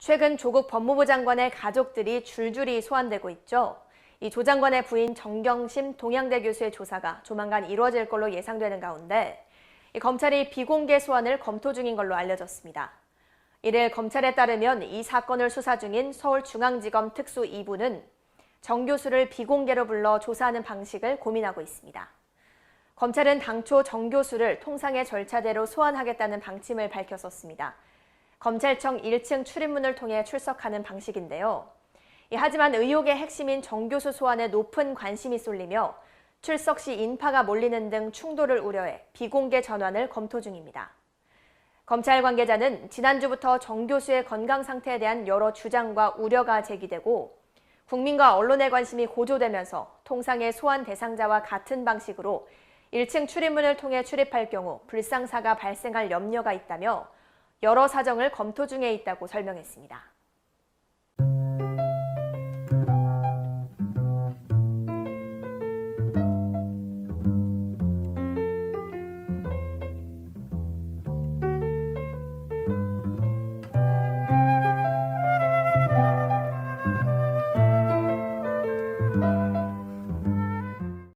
최근 조국 법무부 장관의 가족들이 줄줄이 소환되고 있죠. 이 조 장관의 부인 정경심 동양대 교수의 조사가 조만간 이루어질 걸로 예상되는 가운데 이 검찰이 비공개 소환을 검토 중인 걸로 알려졌습니다. 이를 검찰에 따르면 이 사건을 수사 중인 서울중앙지검 특수 2부는 정 교수를 비공개로 불러 조사하는 방식을 고민하고 있습니다. 검찰은 당초 정 교수를 통상의 절차대로 소환하겠다는 방침을 밝혔었습니다. 검찰청 1층 출입문을 통해 출석하는 방식인데요. 이, 하지만 의혹의 핵심인 정 교수 소환에 높은 관심이 쏠리며 출석 시 인파가 몰리는 등 충돌을 우려해 비공개 전환을 검토 중입니다. 검찰 관계자는 지난주부터 정 교수의 건강 상태에 대한 여러 주장과 우려가 제기되고 국민과 언론의 관심이 고조되면서 통상의 소환 대상자와 같은 방식으로 1층 출입문을 통해 출입할 경우 불상사가 발생할 염려가 있다며 여러 사정을 검토 중에 있다고 설명했습니다.